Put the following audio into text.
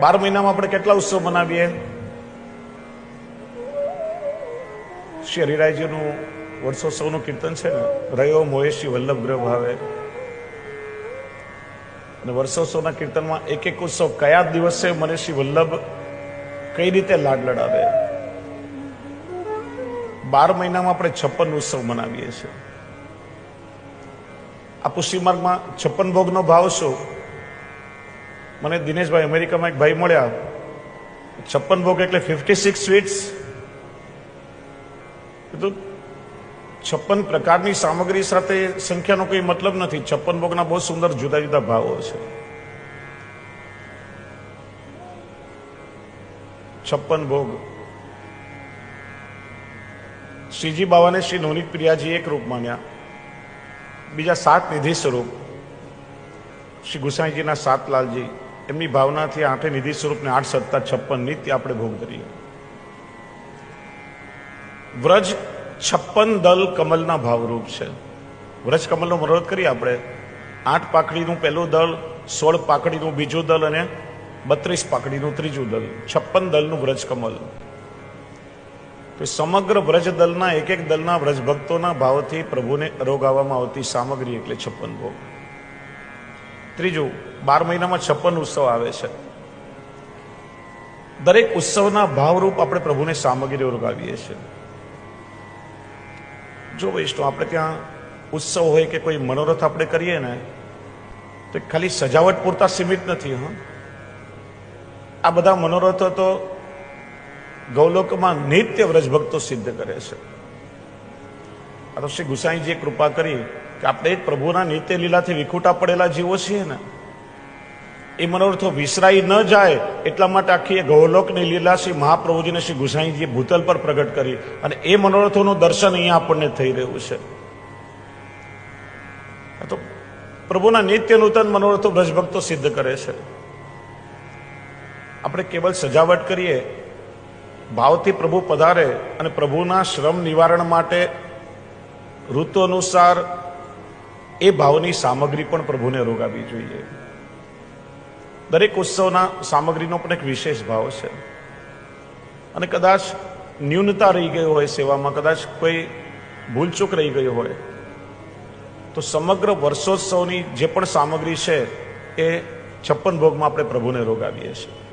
બાર મહિનામાં આપણે કેટલા ઉત્સવ મનાવીએ? શ્રી હરિરાયજીનું વર્ષોત્સવનું કીર્તન છે ને, રયો મોહેશી વલ્લભ ગ્રહ ભાવે. અને વર્ષોત્સવના કીર્તનમાં એક એક ઉત્સવ કયા દિવસે મને શ્રી વલ્લભ કઈ રીતે લાડ લડાવે? બાર મહિનામાં આપણે છપ્પન ઉત્સવ મનાવીએ છીએ. આ પુષ્ટિ માર્ગમાં છપ્પન ભોગનો ભાવ શું? મને દિનેશભાઈ, અમેરિકામાં એક ભાઈ મળ્યા. છપ્પન ભોગ એટલે ફિફ્ટી સિક્સ સ્વીટ્સ છપ્પન પ્રકારની સામગ્રી સાથે સંખ્યાનો કોઈ મતલબ નથી. છપ્પન ભોગના બહુ સુંદર જુદા જુદા ભાવો છે. છપ્પન ભોગ. શ્રીજી બાવાને શ્રી નવનીત પ્રિયાજી એક રૂપ માન્યા. બીજા સાત નિધિ સ્વરૂપ. શ્રી ગુસાઈજીના સાત લાલજી. એમની ભાવનાથી આઠે નિધિ સ્વરૂપને આઠ સત્તા છપ્પન નિત્ય આપણે ભોગ કરીએ. વ્રજ છપ્પન દલ કમલના ભાવરૂપ છે. વ્રજ કમલનો મનોરથ કરીએ આપણે. આઠ પાકડીનું પહેલું દળ, સોળ પાકડીનું બીજું દળ અને બત્રીસ પાકડીનું ત્રીજું દળ. છપ્પન દળનું વ્રજ કમલ. તો સમગ્ર વ્રજ દલના એક એક દલના વ્રજ ભક્તોના ભાવથી પ્રભુને અરોગાવવામાં આવતી સામગ્રી એટલે છપ્પન ભોગ. ત્રીજું, બાર મહિનામાં છપ્પન ઉત્સવ આવે છે. દરેક ઉત્સવના ભાવરૂપ આપણે પ્રભુને સામગ્રી ઓરગાવીએ છીએ. જો વૈષ્ણવ, આપણે ત્યાં ઉત્સવ હોય કે કોઈ મનોરથ આપણે કરીએ ને, તો ખાલી સજાવટ પૂરતા સીમિત નથી, હા. આ બધા મનોરથો તો ગૌલોકમાં નિત્ય વ્રજભક્તો સિદ્ધ કરે છે. આ તો શ્રી ગુસાઈજીએ કૃપા કરી કે આપણે પ્રભુના નિત્ય લીલાથી વિખૂટા પડેલા જીવો છીએ ને, એ મનોરથો વિસરાઈ ન જાય એટલા માટે આખી એ ગૌલોકની લીલા શ્રી મહાપ્રભુજીને શ્રી ગુસાઈજીએ ભૂતલ પર પ્રગટ કરી અને એ મનોરથોનું દર્શન અહીંયા આપણને થઈ રહ્યું છે. તો પ્રભુના નિત્ય નૂતન મનોરથો બ્રજભક્તો સિદ્ધ કરે છે. આપણે કેવલ સજાવટ કરીએ, ભાવથી પ્રભુ પધારે અને પ્રભુના શ્રમ નિવારણ માટે ઋતુ અનુસાર એ ભાવની સામગ્રી પણ પ્રભુને રોગાવી જોઈએ. દરેક ઉત્સવના સામગ્રીનો પણ એક વિશેષ ભાવ છે. અને કદાચ ન્યૂનતા રહી ગઈ હોય સેવામાં, કદાચ કોઈ ભૂલચૂક રહી ગઈ હોય, તો સમગ્ર વર્ષોત્સવની જે પણ સામગ્રી છે એ છપ્પન ભોગમાં આપણે પ્રભુને રોગાવીએ છીએ.